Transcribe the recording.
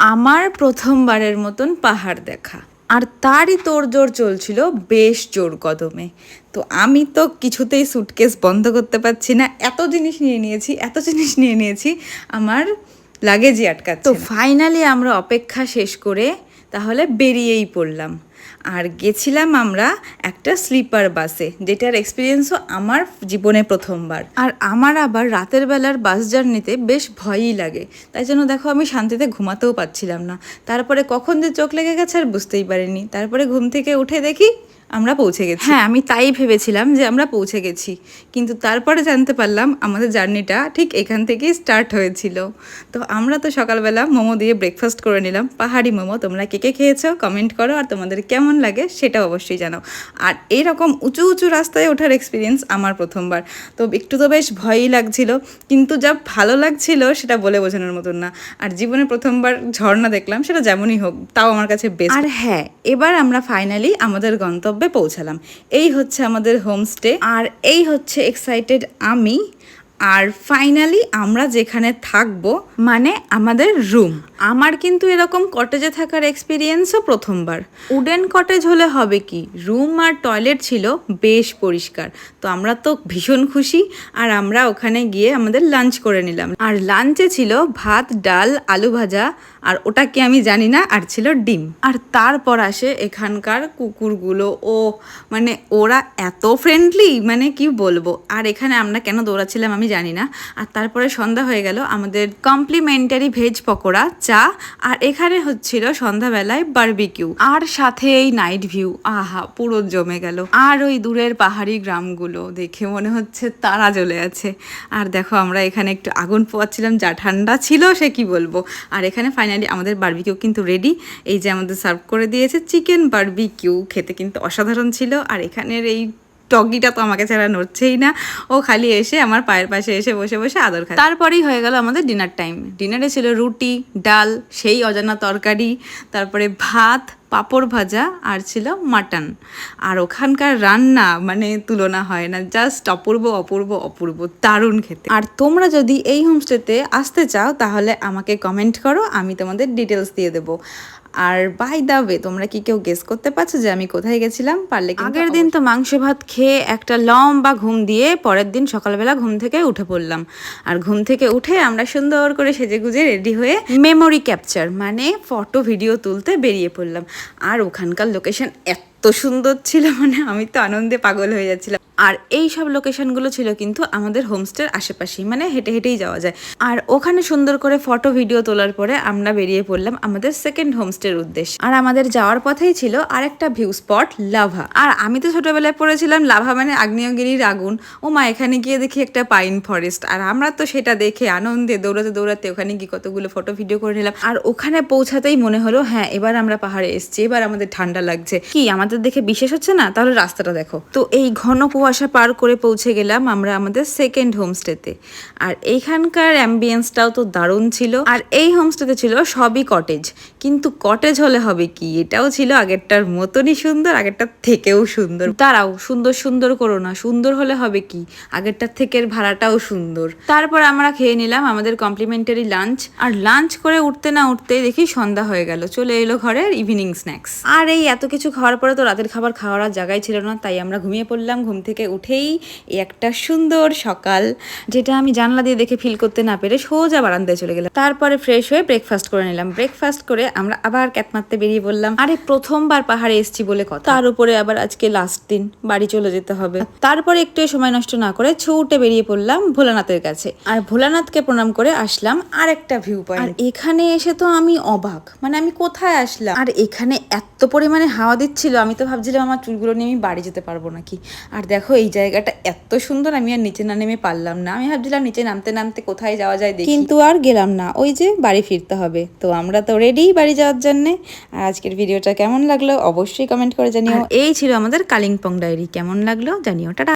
আমার প্রথমবারের মতন পাহাড় দেখা। আর তারই তোড়জোড় চলছিল বেশ জোর কদমে। তো আমি তো কিছুতেই সুটকেস বন্ধ করতে পারছি না। এত জিনিস নিয়ে নিয়েছি এত জিনিস নিয়ে নিয়েছি আমার লাগেজই আটকাচ্ছে তো ফাইনালি আমরা অপেক্ষা শেষ করে তাহলে বেরিয়েই পড়লাম। আর গেছিলাম আমরা একটা স্লিপার বাসে, যেটার এক্সপিরিয়েন্সও আমার জীবনে প্রথমবার। আর আমার আবার রাতের বেলার বাস জার্নিতে বেশ ভয়ই লাগে। তাই জন্য দেখো আমি শান্তিতে ঘুমাতেও পাচ্ছিলাম না। তারপরে কখন যে চোখ লেগে গেছে আর বুঝতেই পারিনি। তারপরে ঘুম থেকে উঠে দেখি আমরা পৌঁছে গেছি। হ্যাঁ আমি তাই ভেবেছিলাম যে আমরা পৌঁছে গেছি। কিন্তু তারপরে জানতে পারলাম আমাদের জার্নিটা ঠিক এখান থেকেই স্টার্ট হয়েছিল। তো আমরা তো সকালবেলা মোমো দিয়ে ব্রেকফাস্ট করে নিলাম। পাহাড়ি মোমো তোমরা কে কে খেয়েছো কমেন্ট করো আর তোমাদের কেমন লাগে সেটা অবশ্যই জানাও। আর এরকম উঁচু উঁচু রাস্তায় ওঠার এক্সপিরিয়েন্স আমার প্রথমবার। তো একটু তো বেশ ভয়ই লাগছিল কিন্তু যা ভালো লাগছিল সেটা বলে বোঝানোর মতন না। আর জীবনে প্রথমবার ঝর্ণা দেখলাম সেটা যেমনই হোক তাও আমার কাছে বেস্ট আর হ্যাঁ এবার আমরা ফাইনালি আমাদের গন্তব্যে পৌঁছালাম। এই হচ্ছে আমাদের হোমস্টে আর এই হচ্ছে এক্সাইটেড আমি আর ফাইনালি আমরা যেখানে থাকব মানে আমাদের রুম আমার কিন্তু এরকম কটেজে থাকার এক্সপিরিয়েন্সও প্রথমবার। উডেন কটেজ হলে হবে কি রুম আর টয়লেট ছিল বেশ পরিষ্কার। তো আমরা তো ভীষণ খুশি, আর আমরা ওখানে গিয়ে আমাদের লাঞ্চ করে নিলাম। আর লাঞ্চে ছিল ভাত, ডাল, আলু ভাজা, আর ওটা কি আমি জানি না, আর ছিল ডিম। আর তারপর আসে এখানকার কুকুরগুলো। ও মানে ওরা এত ফ্রেন্ডলি মানে কি বলব? আর এখানে আমরা কেন দৌড়াচ্ছিলাম আমি জানি না আর তারপরে সন্ধ্যা হয়ে গেল, আমাদের কমপ্লিমেন্টারি ভেজ পকোড়া, চা, আর এখানে হচ্ছিল সন্ধ্যাবেলায় বারবিকিউ আর সাথে এই নাইট ভিউ আহা, পুরো জমে গেল। আর ওই দূরের পাহাড়ি গ্রামগুলো দেখে মনে হচ্ছে তারা জ্বলে আছে। আর দেখো, আমরা এখানে একটু আগুন পোয়াচ্ছিলাম, যা ঠান্ডা ছিল সে কি বলব? আর এখানে ফাইনালি আমাদের বারবিকিউ কিন্তু রেডি এই যে আমাদের সার্ভ করে দিয়েছে চিকেন বারবিকিউ খেতে কিন্তু অসাধারণ ছিল। আর এখানের এই টগিটা তো আমাকে ছাড়া নড়ছেই না। ও খালি এসে আমার পায়ের পাশে এসে বসে বসে আদর খায়। তারপরেই হয়ে গেল আমাদের ডিনার টাইম ডিনারে ছিল রুটি, ডাল, সেই অজানা তরকারি, তারপরে ভাত, পাঁপড় ভাজা আর ছিল মাটন। আর ওখানকার রান্না মানে তুলনা হয় না জাস্ট অপূর্ব অপূর্ব অপূর্ব, দারুণ খেতে। আর তোমরা যদি এই হোমস্টেতে আসতে চাও, তাহলে আমাকে কমেন্ট করো, আমি তোমাদের ডিটেলস দিয়ে দেবো। আর বাই দা ওয়ে তোমরা কি কেউ গেস করতে পারছ যে আমি কোথায় গেছিলাম? পারলে আগের দিন তো মাংস ভাত খেয়ে একটা লম্বা ঘুম দিয়ে পরের দিন সকালবেলা ঘুম থেকে উঠে পড়লাম। আর ঘুম থেকে উঠে আমরা সুন্দর করে সেজে গুজে রেডি হয়ে মেমোরি ক্যাপচার মানে ফটো ভিডিও তুলতে বেরিয়ে পড়লাম। আর ওখানকার লোকেশন এত সুন্দর ছিল মানে আমি তো আনন্দে পাগল হয়ে যাচ্ছিলাম। আর এই সব লোকেশনগুলো ছিল কিন্তু আমাদের হোমস্টের আশেপাশেই মানে হেঁটে হেঁটেই যাওয়া যায়। আর ওখানে সুন্দর করে ফটো ভিডিও তোলার পরে আমরা বেরিয়ে পড়লাম আমাদের সেকেন্ড হোমস্টের উদ্দেশ্যে। আর আমাদের যাওয়ার পথেই ছিল আরেকটা ভিউ স্পট লাভা। আর আমি তো ছোটবেলায় পড়েছিলাম লাভা মানে আগ্নেয়গিরির আগুন। ও মা, এখানে গিয়ে দেখি একটা পাইন ফরেস্ট আর আমরা তো সেটা দেখে আনন্দে দৌড়াতে দৌড়াতে ওখানে গিয়ে কতগুলো ফটো ভিডিও করে নিলাম। আর ওখানে পৌঁছাতেই মনে হলো হ্যাঁ এবার আমরা পাহাড়ে এসছি, এবার আমাদের ঠান্ডা লাগছে। কি, আমাদের দেখে বিশেষ হচ্ছে না? তাহলে রাস্তাটা দেখো। তো এই ঘন কুয়াশা পার করে পৌঁছে গেলাম আমরা আমাদের সেকেন্ড হোমস্টেতে আর এইখানকার অ্যাম্বিয়েন্সটাও তো দারুণ ছিল। আর এই হোমস্টেতে ছিল সবই কটেজ কিন্তু কটেজ হলে হবে কি? এটাও ছিল আগেরটার মতনই সুন্দর আগেরটার থেকেও সুন্দর। দাঁড়াও, সুন্দর সুন্দর করো না। সুন্দর হলে হবে কি? আগেরটার থেকে ভাড়াটাও সুন্দর। তারপর আমরা খেয়ে নিলাম আমাদের কমপ্লিমেন্টারি লাঞ্চ আর লাঞ্চ করে উঠতে না উঠতে দেখি সন্ধ্যা হয়ে গেল। চলে এলো ঘরের ইভিনিং স্ন্যাক্স আর এই এত কিছু খাওয়ার পরে তো রাতের খাবার খাওয়ার আর জায়গায় ছিল না, তাই আমরা ঘুমিয়ে পড়লাম। ঘুম থেকে উঠেই একটা সুন্দর সকাল, যেটা আমি জানলা দিয়ে দেখে ফিল করতে না পেরে সোজা বারান্দায় চলে গেলাম। তারপরে ফ্রেশ হয়ে ব্রেকফাস্ট করে নিলাম। ব্রেকফাস্ট করে আমরা আবার ক্যাট মারতে বেরিয়ে পড়লাম। আরে, প্রথমবার পাহাড়ে এসেছি বলে কথা। তার উপরে আবার আজকে লাস্ট দিন, বাড়ি চলে যেতে হবে। তারপরে একটু সময় নষ্ট না করে ছুটে বেরিয়ে পড়লাম ভোলানাথের কাছে। আর ভোলানাথকে প্রণাম করে আসলাম আর একটা ভিউ পয়েন্ট এখানে এসে তো আমি অবাক মানে আমি কোথায় আসলাম? আর এখানে এত পরিমাণে হাওয়া দিচ্ছিল আমি তো ভাবছিলাম আমার চুলগুলো নিয়ে আমি বাড়ি যেতে পারব নাকি। আর দেখো এই জায়গাটা এত সুন্দর আমি আর নিচে না নেমে পারলাম না। আমি ভাবছিলাম নিচে নামতে নামতে কোথায় যাওয়া যায় দেখি। কিন্তু আর গেলাম না ওই যে বাড়ি ফিরতে হবে। তো আমরা তো রেডি বাড়ি যাওয়ার জন্যে। আর আজকের ভিডিওটা কেমন লাগল অবশ্যই কমেন্ট করে জানিও। এই ছিল আমাদের কালিম্পং ডায়েরি কেমন লাগল জানিও। টাটা!